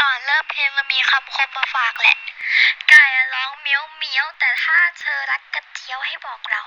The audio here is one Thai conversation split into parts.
ก่อนเริ่มเพลงเรามีคำคมมาฝากแหละไก่ร้องเมี้ยวเมี้ยวแต่ถ้าเธอรักกระเจียวให้บอกเรา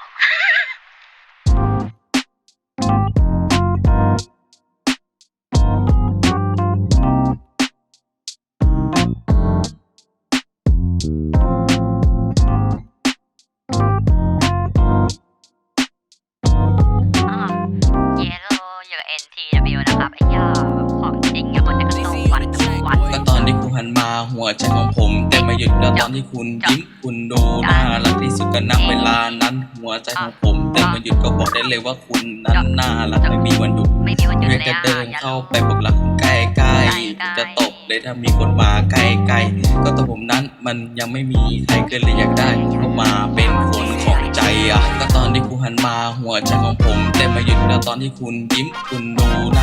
ตอนที่คุณหันมาหัวใจของผมเต้นไม่หยุดแล้วตอนที่คุณยิ้มคุณดูน่ารักที่สุดก็นับเวลานั้นหัวใจของผมเต้นไม่หยุดก็บอกได้เลยว่าคุณนั้นน่ารักไม่มีวันหยุดไม่มีวันหยุดเรียกเลยจะอะเดินอย่าเข้าไปบอกรักใกล้ใกล้ๆจะตบเลยถ้ามีคนมาใกล้ใกล้ๆก็ตัวผมนั้นมันยังไม่มีใครเกินเลยอยากได้เข้ามาเป็นคนของใจอะก็ตอนที่คุณหันมาหัวใจของผมเต้นไม่หยุดแล้วตอนที่คุณยิ้มคุณดูน่า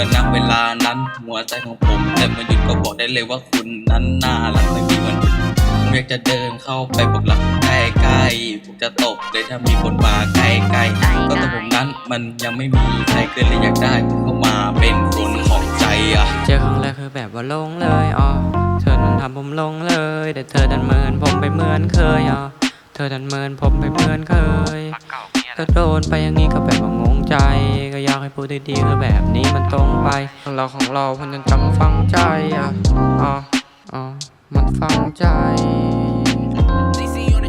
รักที่สุดก็นับเวลานั้นหัวใจของผมเต้นไม่หยุดก็บอกได้เลยว่าคุณนั้นน่ารักไม่มีวันหยุดผมอยากจะเดินเข้าไปบอกรักใกล้ใกล้ๆผมจะตบเลยถ้ามีคนมาใกล้ใกล้ๆก็ตัวผมนั้นมันยังไม่มีใครเกินเลยอยากได้เข้ามาเป็นคนของใจอะเจอครั้งแรกคือแบบว่าลงเลยอ๋อเธอนั้นทำผมลงเลย แต่เธอดันเหมินผมไปเหมือนเคยอ๋อเธอดันเหมินผมไปเหมือนเคยก็โดนไปอย่างนี้ก็แบบว่างงใจก็อยาก ให้พูดดีๆคือแบบนี้มันตรงไปของเราของเรามันจะจำฟังใจอะอ๋ออ๋อมันฟังใจ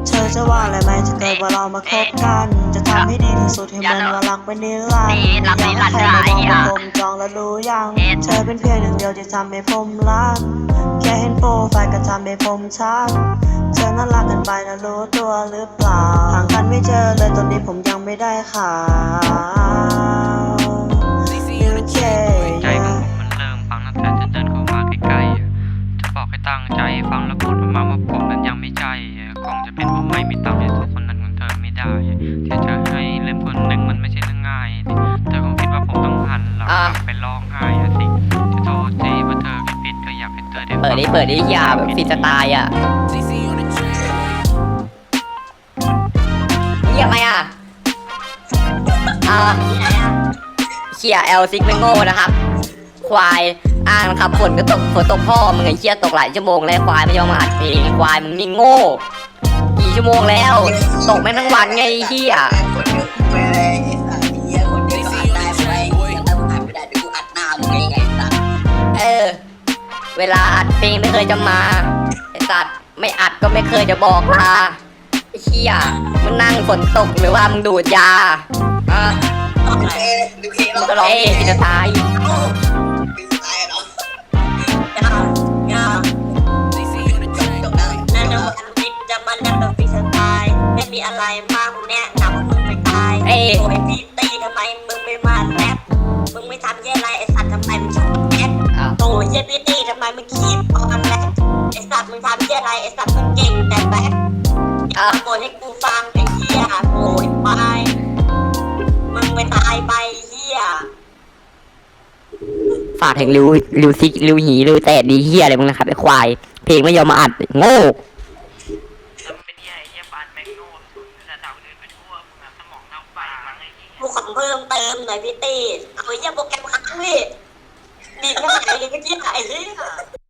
เธอจะว่าอะไรไหมถ้าเกิดว่าเรามาคบกัน จะทำให้ดีที่สุดให้มันว่ารักเป็นนิรันดร์อยากให้ใครมามองว่าผมจองแล้วรู้ยัง เธอเป็นเพียงหนึ่งเดียวที่ทำให้ผมรัก แค่เห็นโปรไฟล์ก็ทำให้ผมชักเธอน่ารักเกันไปนะรู้ตัวหรือเปล่าห่างกันไม่เจอเลยตอนนี้ผมยังไม่ได้ข่าว เธอได้เปิดดิเปิดดิยาแบบฟรีสไตล์อะเรียกอะไรอะอ่าเชียเอลซิกไม่โง่นะครับ ควายอ้างนะครับฝนก็ตกฝนตกพ่อมึงไอ้เชี่ยตกหลายชั่วโมงแล้วควายไม่ยอมมาอัดเพลงควายมึงนี่โง่กี่ชั่วโมงแล้ว ตกแม่งทั้งวันไงไอ้เชี่ย เวลาอัดเพลงไม่เคยจะมาไอสัตว์ไม่อัดก็ไม่เคยจะบอกลาไอ้เชี่ยมึงนั่งฝนตกหรือว่ามึงดูดยาอะมึงก็ร้องเพลงจะตายนั่นเดี๋ยวอันฟิตจะมาเล่นแบบฟิสไตล์ไม่มีอะไรมากกูแนะนำว่ามึงไปตายเอ้ยโอ้ยพี่ตีทำไมมึง มึงเก่งแต่แรปอย่ามาบ่นให้กูฟังไอ้เหี้ยโอ้ยไปมึงไปตายไปเหี้ยฝากถึงริวริวซิกริวหีริวแต่ดีเฮียอะไรมึงนะครับไอ้ควาย เพลงไม่ยอมมาอัดโง่แล้วมันเป็นเหี้ยไอ้เหี้ยปานแมงโน่ระดับอื่นไปทั่วมึงอะสมองเท่าไฟมั้งไอ้เหี้ยกูขอเพิ่มเติมหน่อยพี่ตีเอาไอ้เหี้ยโปรแกรมค้างพี่ดีมายเลยเมื่อกี้หายเหี้ย